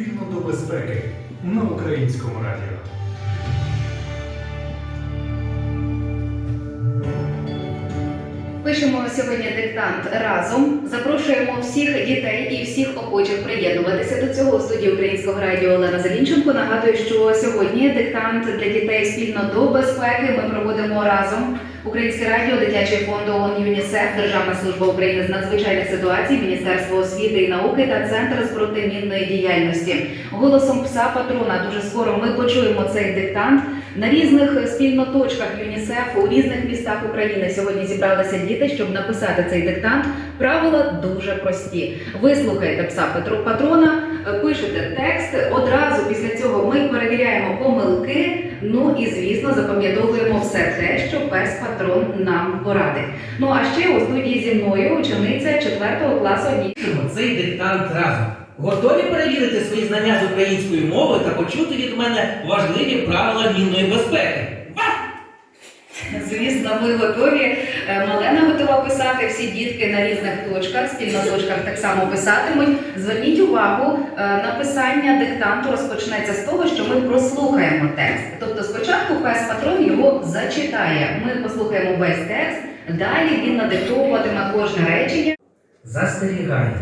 Спільно до безпеки на українському радіо. Пишемо сьогодні диктант разом. Запрошуємо всіх дітей і всіх охочих приєднуватися до цього у студії Українського радіо Олена Залінченко. Нагадую, що сьогодні диктант для дітей спільно до безпеки. Ми проводимо разом. Українське радіо, дитячий фонд ООН ЮНІСЕФ, Державна служба України з надзвичайних ситуацій, Міністерство освіти і науки та Центр з протимінної діяльності. Голосом пса патрона дуже скоро ми почуємо цей диктант. На різних спільноточках ЮНІСЕФ у різних містах України сьогодні зібралися діти, щоб написати цей диктант. Правила дуже прості. Ви слухаєте пса Патрона, пишете текст. Одразу після цього ми перевіряємо помилки. Ну і звісно запам'ятовуємо все те, що пес патрон нам порадить. Ну а ще у студії зі мною учениця 4 класу цей диктант разом. Готові перевірити свої знання з української мови та почути від мене важливі правила мінної безпеки? Звісно, ми готові. Е, Малена готова писати. Всі дітки на різних точках, спільноточках так само писатимуть. Зверніть увагу, е, написання диктанту розпочнеться з того, що ми прослухаємо текст. Тобто, спочатку пес патрон його зачитає. Ми послухаємо весь текст. Далі він надиктовуватиме кожне речення. Застерігаю.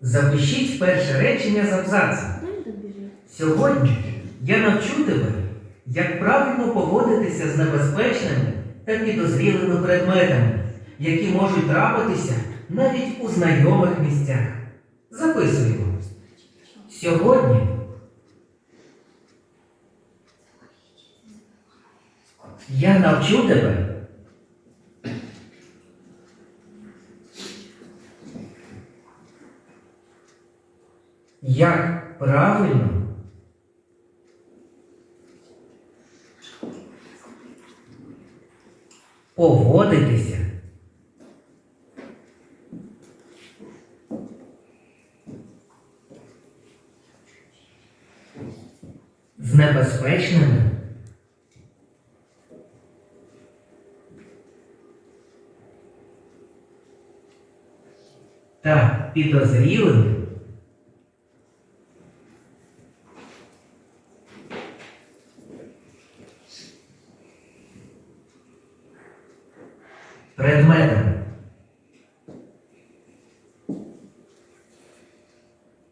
Запишіть перше речення з абзацем. Сьогодні я навчу тебе, як правильно поводитися з небезпечними та підозрілими предметами, які можуть трапитися навіть у знайомих місцях. Записуємо. Сьогодні я навчу тебе Як правильно поводитися з небезпечними та підозрілими предметами.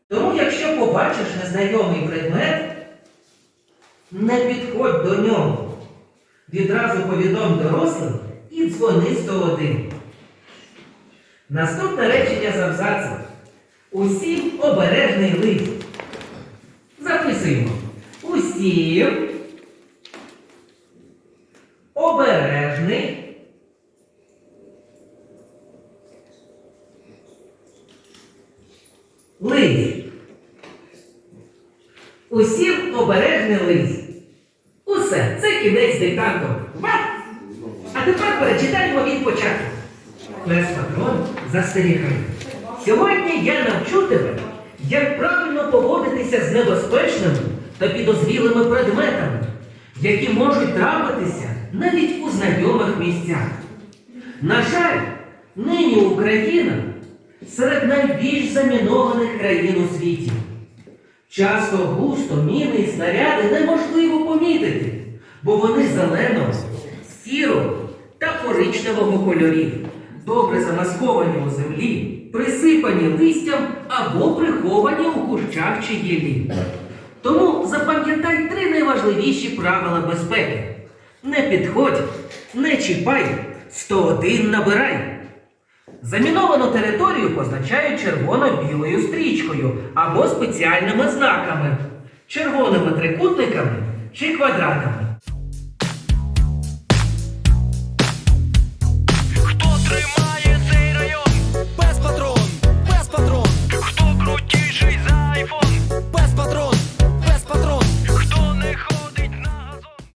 Тому, якщо побачиш незнайомий предмет, не підходь до нього. Відразу повідом дорослим і дзвони 101. Наступне речення з абзацем. Усім обережний лист. Записуємо. Усім обережний Лист. Усім обережний лист. Усе, це кінець диктанту. А тепер перечитаємо від початку. Пес патрон застерігає. Сьогодні я навчу тебе, як правильно поводитися з небезпечними та підозрілими предметами, які можуть трапитися навіть у знайомих місцях. На жаль, нині Україна серед найбільш замінованих країн у світі. Часто густо міни і снаряди неможливо помітити, бо вони зеленого, сірого та коричневого кольорів, добре замасковані у землі, присипані листям або приховані у кущах чи гіллі. Тому запам'ятай три найважливіші правила безпеки. Не підходь, не чіпай, 101 набирай. Заміновану територію позначають червоно-білою стрічкою або спеціальними знаками, червоними трикутниками чи квадратами.